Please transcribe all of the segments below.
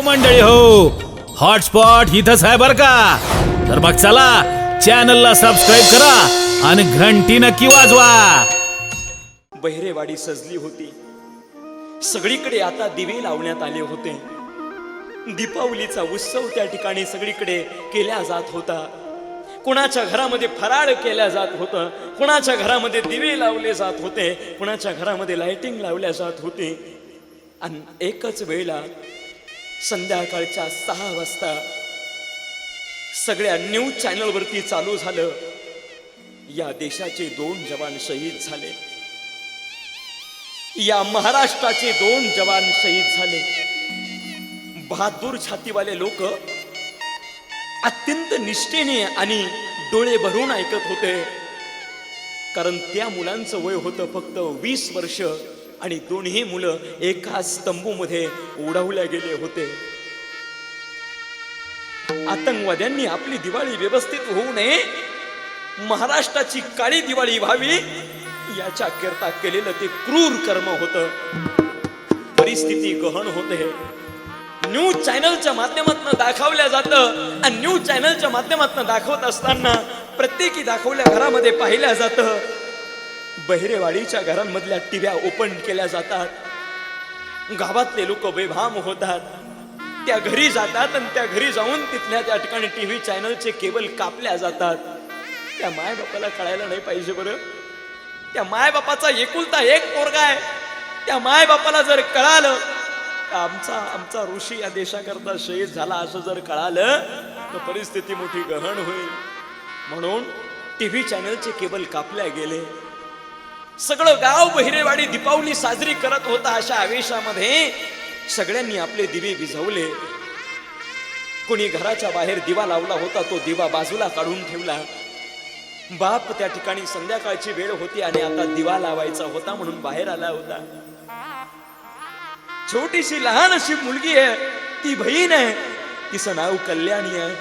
हो मंडळी हो. हॉटस्पॉट इथंच आहे बर का? तर मग चला चॅनलला सबस्क्राईब करा आणि घंटी नक्की वाजवा. बहिरेवाडी सजली होती. सगळीकडे आता दिवे लावण्यात आले होते. दीपावलीचा उत्सव त्या ठिकाणी सगळीकडे केला जात होता. कुणाच्या घरामध्ये फराळ केल्या जात होतं कुणाच्या घरामध्ये दिवे लावले जात होते कुणाच्या घरामध्ये लाइटिंग लावल्या जात होते. आणि एकच वेळेला संध्याकाळच्या सहा वाजता सगळ्या न्यूज चॅनलवरती चालू झालं. या देशाचे दोन जवान शहीद झाले. या महाराष्ट्राचे दोन जवान शहीद झाले. बहादूर छातीवाले लोक अत्यंत निष्ठेने आणि डोळे भरून ऐकत होते. कारण त्या मुलांचं वय होतं फक्त वीस वर्ष. आणि दोन्ही मुलं एकाच स्तंभूमध्ये उडवल्या गेले होते. आतंकवाद्यांनी आपली दिवाळी व्यवस्थित होऊ नये. महाराष्ट्राची काळी दिवाळी व्हावी. याच्या करता केलेलं ते क्रूर कर्म होतं. परिस्थिती गहन होते. न्यूज चॅनलच्या माध्यमातून दाखवल्या जातं. आणि न्यूज चॅनलच्या माध्यमातून दाखवत असताना प्रत्येकी दाखवल्या घरामध्ये पाहिल्या जातं. बहिरेवाडीच्या घरांमधल्या टिव्या ओपन केल्या जातात. गावातले लोक बेभाम होतात. त्या घरी जातात आणि त्या घरी जाऊन तिथल्या त्या ठिकाणी टीव्ही चॅनलचे केबल कापल्या जातात. त्या माय बापाला कळायला नाही पाहिजे बरं. त्या माय बापाचा एकुलता एक पोरगा आहे. त्या माय बापाला जर कळालं आमचा आमचा ऋषी या देशाकरता शहीद झाला असं जर कळालं तर परिस्थिती मोठी गहन होईल. म्हणून टीव्ही चॅनलचे केबल कापल्या गेले. सगळं गाव बहिरेवाडी दीपावली साजरी करत होता अशा आवेशामध्ये सगळ्यांनी आपले दिवे विझवले कोणी घराच्या बाहेर दिवा लावला होता तो दिवा बाजूला काढून ठेवला. बाप त्या ठिकाणी संध्याकाळची वेळ होती आणि आता दिवा लावायचा होता म्हणून बाहेर आला होता. छोटीशी लहान अशी मुलगी आहे ती बहीण आहे तिचं नाव कल्याणी आहे.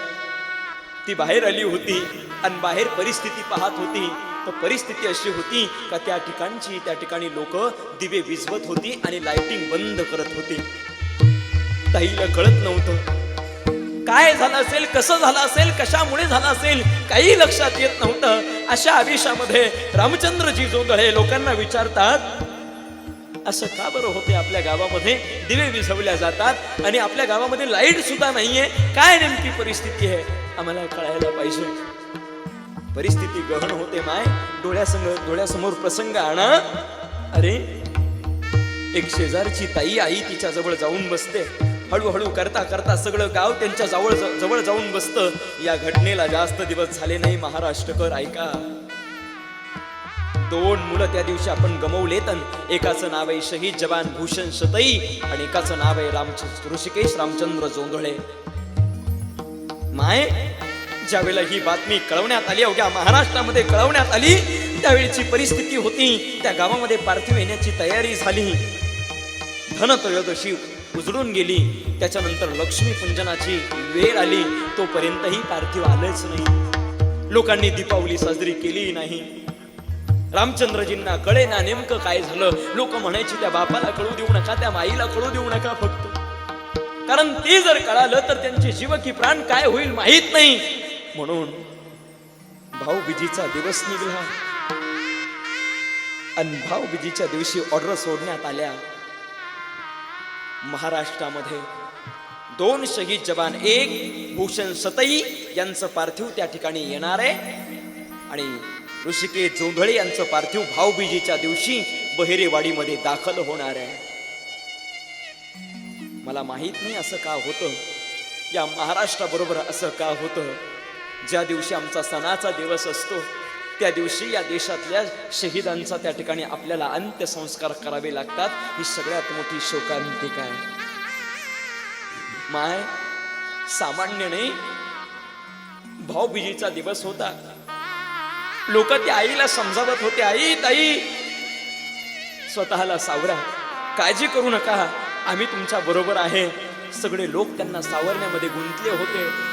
ती बाहेर आली होती आणि बाहेर परिस्थिती पाहत होती. तर परिस्थिती अशी होती का त्या ठिकाणची त्या ठिकाणी लोक दिवे विझवत होती आणि लाइटिंग बंद करत होती. ताईला कळत नव्हतं. काय झालं असेल कसं झालं असेल कशामुळे झालं असेल काही लक्षात येत नव्हतं. अशा आवेशामध्ये रामचंद्रजी जोंधळे लोकांना विचारतात असं का बरं होते आपल्या गावामध्ये? दिवे विझवल्या जातात आणि आपल्या गावामध्ये लाइट सुद्धा नाहीये. काय नेमकी परिस्थिती आहे? आम्हाला कळायला पाहिजे. परिस्थिती गहन होते माय. डोळ्यासमोर डोळ्यासमोर प्रसंग आणा. अरे एक शेजारची ताई आई तिच्या जवळ जाऊन बसते. हळूहळू करता करता सगळं गाव त्यांच्या जवळ जवळ जाऊन बसतं. या घटनेला जास्त दिवस झाले नाही महाराष्ट्रकर ऐका. दोन मुलं त्या दिवशी आपण गमवलेत एकाचं नाव आहे शहीद जवान भूषण शतई आणि एकाचं नाव आहे रामचंद्र ऋषिकेश रामचंद्र जोंधळे. माय ज्यावेळेला ही बातमी कळवण्यात आली अवघ्या महाराष्ट्रामध्ये कळवण्यात आली त्यावेळीची परिस्थिती होती. त्या गावामध्ये पार्थिव येण्याची तयारी झाली. धनत्रयोदशी उजळून गेली. त्याच्यानंतर लक्ष्मी पूजनाची वेळ आली. तोपर्यंतही पार्थिव आलंच नाही. लोकांनी दीपावली साजरी केली नाही. रामचंद्रजींना कळे ना नेमकं काय झालं? लोक म्हणायची त्या बापाला कळू देऊ नका त्या माईला कळू देऊ नका फक्त. कारण ते जर कळालं तर त्यांचे जीव की प्राण काय होईल माहीत नाही. म्हणून भाऊबीजीचा दिवस निघला. आणि भाऊबीजीच्या दिवशी ऑर्डर सोडण्यात आल्या. महाराष्ट्रामध्ये दोन शहीद जवान एक भूषण सतई यांचं पार्थिव त्या ठिकाणी येणार आहे. आणि ऋषिकेश जोंधळे यांचं पार्थिव भाऊबीजीच्या दिवशी बहिरेवाडीमध्ये दाखल होणार आहे. मला माहीत नाही असं का होतं? या महाराष्ट्राबरोबर असं का होतं? ज्या दिवशी आमचा सणाचा दिवस असतो त्या दिवशी या देशातल्या शहीदांचा त्या ठिकाणी आपल्याला अंत्यसंस्कार करावे लागतात. ही सगळ्यात मोठी शोकांतिका आहे. माय सामान्य नाही भाऊबीजीचा दिवस होता. लोक त्या आईला समजावत होते आई ताई स्वतःला सावरा. काळजी करू नका. आम्ही तुमच्या बरोबर आहे. सगळे लोक त्यांना सावरण्यामध्ये गुंतले होते.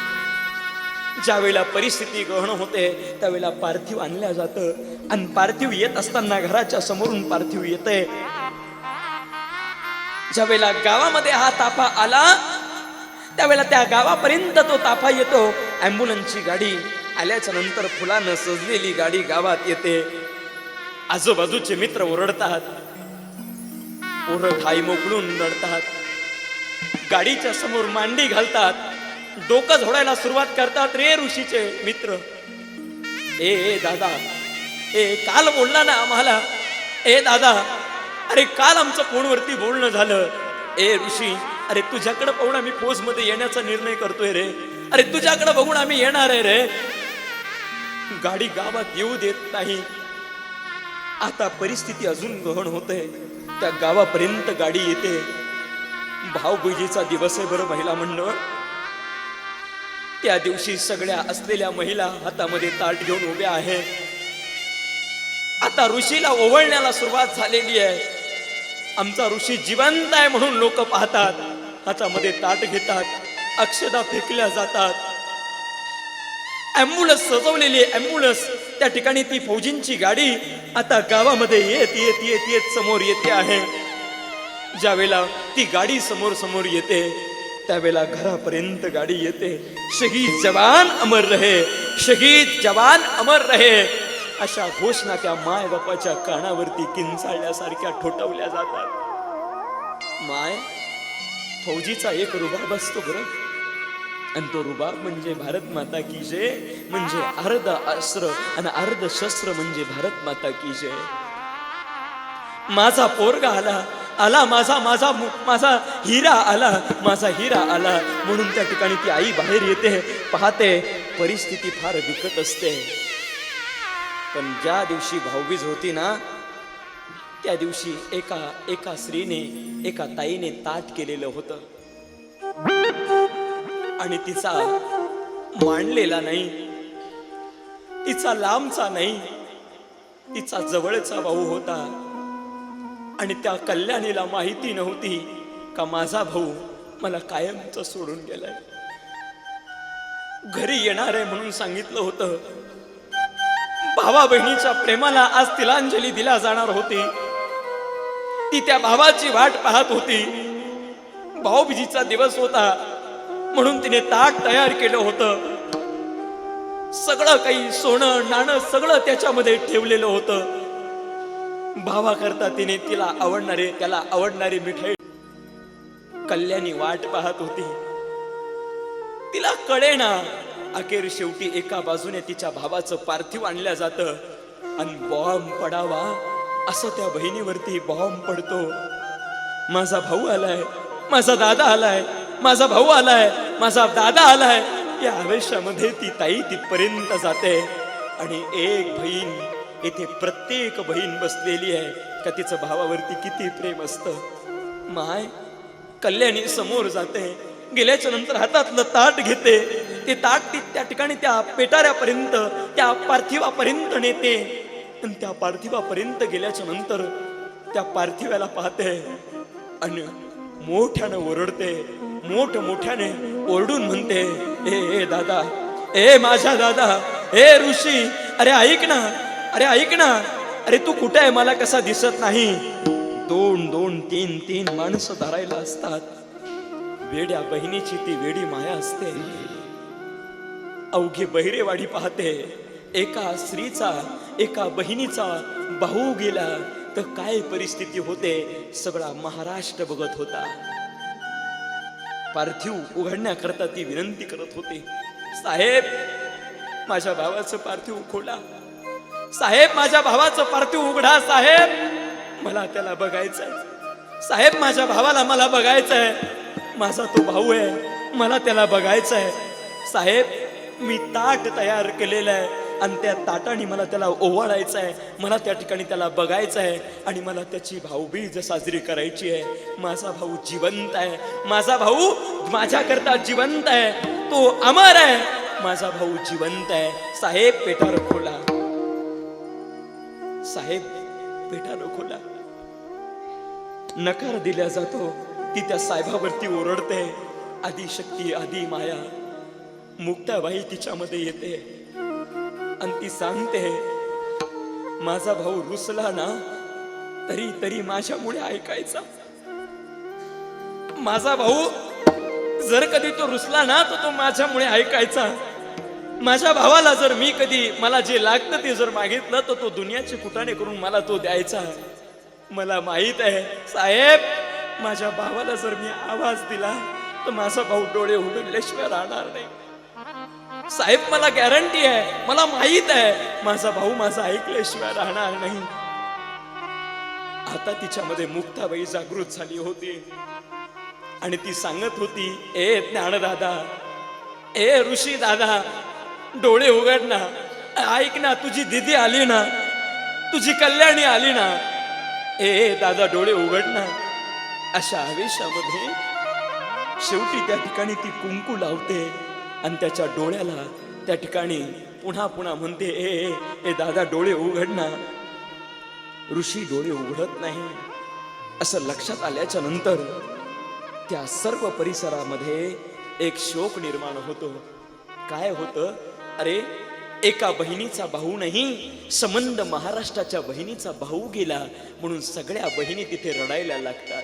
ज्यावेळेला परिस्थिती ग्रहण होते त्यावेळेला पार्थिव आणल्या जातं. आणि पार्थिव येत असताना घराच्या समोरून पार्थिव येते. ज्यावेळेला गावामध्ये हा ताफा आला त्यावेळेला त्या गावापर्यंत तो ताफा येतो. ॲम्ब्युलन्सची गाडी आल्याच्यानंतर फुलानं सजलेली गाडी गावात येते. आजूबाजूचे मित्र ओरडतात. ओरड घाई मोकळून रडतात. गाडीच्या समोर मांडी घालतात. डोकं झोडायला सुरुवात करतात रे ऋषीचे मित्र. ए दादा ए काल बोलला ना आम्हाला? ए दादा अरे काल आमचं फोनवरती बोलणं झालं. ए ऋषी अरे तुझ्याकडे पाहून आम्ही मध्ये येण्याचा निर्णय करतोय रे. अरे तुझ्याकडे बघून आम्ही येणार आहे रे. गाडी गावात येऊ देत नाही. आता परिस्थिती अजून गहन होते त्या गावापर्यंत गाडी येते. भाऊबुजीचा दिवस आहे बरं महिला मंडळ. त्या दिवशी सगळ्या असलेल्या महिला हातामध्ये ताट घेऊन उभ्या आहेत. आता ऋषीला ओवळण्याला सुरुवात झालेली आहे. आमचा ऋषी जिवंत आहे म्हणून लोक पाहतात. हातामध्ये ताट घेतात अक्षदा फेकल्या जातात. ॲम्ब्युलन्स सजवलेली ॲम्ब्युलन्स त्या ठिकाणी ती फौजींची गाडी आता गावामध्ये येत येत येत येत समोर येते आहे. ज्यावेळेला ती गाडी समोर समोर येते त्यावेळेला घरापर्यंत गाडी येते. शहीद जवान अमर रहे शहीद जवान अमर रहे. अशा घोषणा त्या माय बापाच्या कानावरती किंचाळल्यासारख्या ठोठवल्या जातात. माय फौजीचा एक रुबाब असतो बरं. आणि तो रुबाब म्हणजे भारत माता की जय म्हणजे अर्ध अस्त्र आणि अर्ध शस्त्र म्हणजे भारत माता की जय. माझा पोरगा आला आला माझा माझा मु- माझा हिरा आला माझा हिरा आला. म्हणून त्या ठिकाणी ती आई बाहेर येते पाहते परिस्थिती फार बिकट असते. पण ज्या दिवशी भाऊबीज होती ना त्या दिवशी एका एका स्त्रीने एका ताईने ताट केलेलं होतं. आणि तिचा मांडलेला नाही तिचा लांबचा नाही तिचा जवळचा भाऊ होता. आणि त्या कल्याणीला माहिती नव्हती का माझा भाऊ मला कायमच सोडून गेलाय. घरी येणार आहे म्हणून सांगितलं होतं. भावा बहिणीच्या प्रेमाला आज तिलांजली दिला जाणार होती. ती त्या भावाची वाट पाहत होती. भाऊबीजीचा दिवस होता म्हणून तिने ताट तयार केलं होतं. सगळं काही सोनं नाणं सगळं त्याच्यामध्ये ठेवलेलं होतं. भावाकरता तिने तिला आवडणारे त्याला आवडणारी मिठाई. कल्याणी वाट पाहत होती. तिला कळे ना अखेर शेवटी एका बाजूने तिच्या भावाचं पार्थिव आणल्या जातं. आणि बॉम्ब पडावा असं त्या बहिणीवरती बॉम्ब पडतो. माझा भाऊ आलाय माझा दादा आलाय माझा भाऊ आलाय माझा दादा आलाय. या आवेशामध्ये ती ताई तिथपर्यंत जाते. आणि एक बहीण इथे प्रत्येक बहीण बसलेली आहे. का तिचं भावावरती किती प्रेम असतं? माय कल्याणी समोर जाते. गेल्याच्यानंतर हातातलं ताट घेते. ते ताट ती त्या ठिकाणी त्या पेटाऱ्यापर्यंत त्या पार्थिवापर्यंत नेते. आणि त्या पार्थिवापर्यंत गेल्याच्यानंतर त्या पार्थिवाला पाहते आणि मोठ्यानं ओरडते. मोठ मोठ्याने ओरडून म्हणते ए ए दादा ए माझ्या दादा ए ऋषी अरे ऐक ना अरे ऐक ना. अरे तू कुठे आहे? मला कसा दिसत नाही. दोन दोन तीन तीन माणसं धरायला असतात. वेड्या बहिणीची ती वेडी माया असते. अवघी बहिरेवाडी पाहते. एका स्त्रीचा एका बहिणीचा भाऊ गेला तर काय परिस्थिती होते? सगळा महाराष्ट्र बघत होता. पार्थिव उघडण्याकरता ती विनंती करत होती. साहेब माझ्या भावाचं पार्थिव खोला. साहेब माझ्या भावाचं पार्थिव उघडा साहेब. मला त्याला बघायचंय. साहेब माझ्या भावाला मला बघायचंय. माझा तो भाऊ आहे. मला त्याला बघायचंय. साहेब मी ताट तयार केलेलं आहे आणि त्या ताटाने मला त्याला ओवाळायचं आहे मला त्या ठिकाणी त्याला बघायचं आहे आणि मला त्याची भाऊबीज साजरी करायची आहे. माझा भाऊ जिवंत आहे. माझा भाऊ माझ्याकरता जिवंत आहे. तो अमर आहे. माझा भाऊ जिवंत आहे. साहेब पेटार खोला. साहेब पेटार खोला नकार दिला जातो ती त्या साहेबावरती ओरडते. आधी शक्ती आधी माया. मुक्ताबाई तिच्यामध्ये येते. आणि ती सांगते माझा भाऊ रुसला ना तरी तरी माझ्यामुळे ऐकायचा. माझा भाऊ जर कधी तो रुसला ना तर तो माझ्यामुळे ऐकायचा. माझ्या भावाला जर मी कधी मला जे लागतं ते जर मागितलं तर तो दुनियाचे कुटाणे करून मला तो द्यायचा मला माहीत आहे साहेब माझ्या भावाला जर मी आवाज दिला तर माझा भाऊ डोळे उघडल्याशिवाय राहणार नाही. साहेब मला गॅरंटी आहे मला माहीत आहे माझा भाऊ माझा ऐकल्याशिवाय राहणार नाही. आता तिच्यामध्ये मुक्ताबाई जागृत झाली होती. आणि ती सांगत होती ए ज्ञानदादा ए ऋषी दादा डोळे उघड ना. ऐक ना तुझी दिदी आली ना. तुझी कल्याणी आली ना. ए दादा डोळे उघड ना. अशा आवेशामध्ये शेवटी त्या ठिकाणी ती कुंकू लावते आणि त्याच्या डोळ्याला त्या ठिकाणी पुन्हा पुन्हा म्हणते ए ए, दादा डोळे उघड ना. ऋषी डोळे उघडत नाही. असं लक्षात आल्याच्यानंतर त्या सर्व परिसरामध्ये एक शोक निर्माण होतो. काय होतं? अरे एका बहिणीचा भाऊ नाही संबंध महाराष्ट्राच्या बहिणीचा भाऊ गेला म्हणून सगळ्या बहिणी तिथे रडायला लागतात.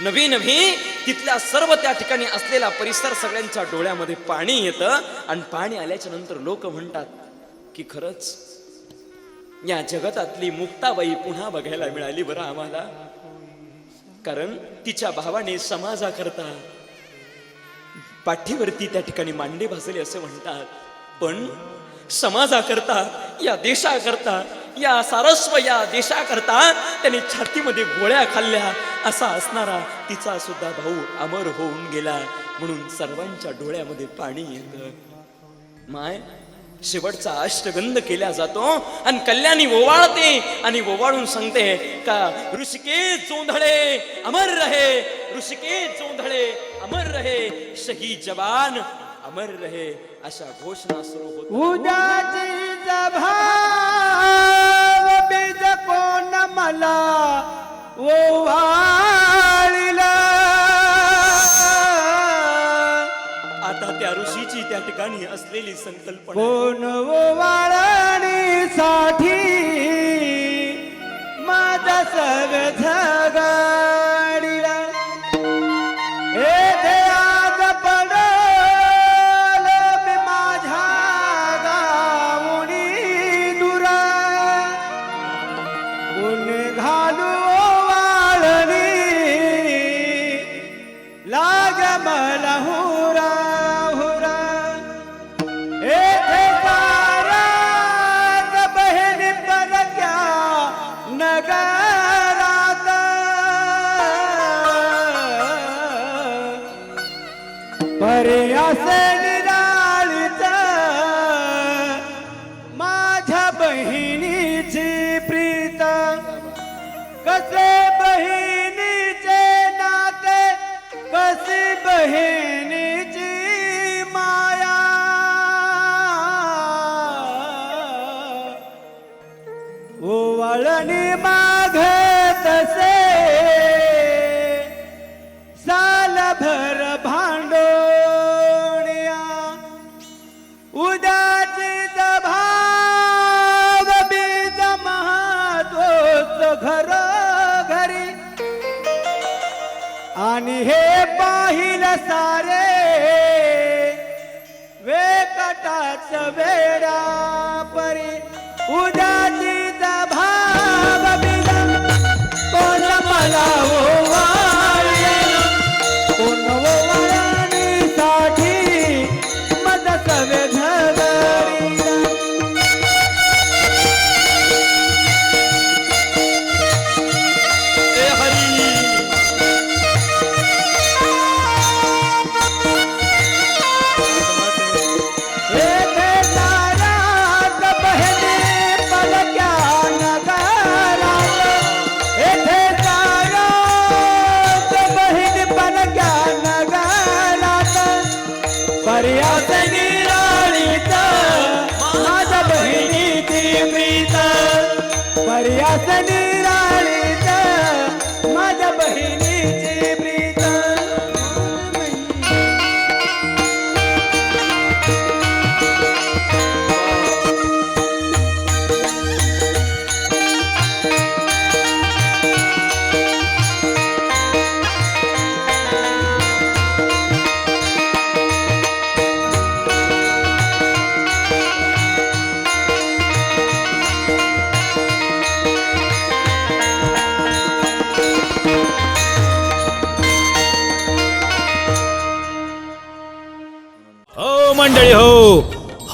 नवी नवी तिथल्या सर्व त्या ठिकाणी असलेला परिसर सगळ्यांच्या डोळ्यामध्ये पाणी येतं आणि पाणी आल्याच्यानंतर लोक म्हणतात की खरंच या जगतातली मुक्ताबाई पुन्हा बघायला मिळाली बरं आम्हाला. कारण तिच्या भावाने समाजाकरता पाठीवरती त्या ठिकाणी मांडे भासले असे म्हणतात. पण समाजाकरता या देशाकरता या सारस्व या देशाकरता त्याने छातीमध्ये गोळ्या खाल्ल्या. असा असणारा तिचा सुद्धा भाऊ अमर होऊन गेला. म्हणून सर्वांच्या डोळ्यामध्ये पाणी येत. माय शेवटचा अष्टगंध केला जातो आणि कल्याणी ओवाळते आणि ओवाळून सांगते का ऋषिके चोंधळे अमर रहे ऋषिके चोंधळे अमर रहे शहीद जवान अमर रहे अशा घोषणा सुरू होत उद्याची भाव बीज कोण मला ओवाळिला आता त्या ऋषीची त्या ठिकाणी असलेली संकल्पना कोण ओवाळणीसाठी आणि हे पाहिलं सारे वेकटाच वेडा परी उद्या حسني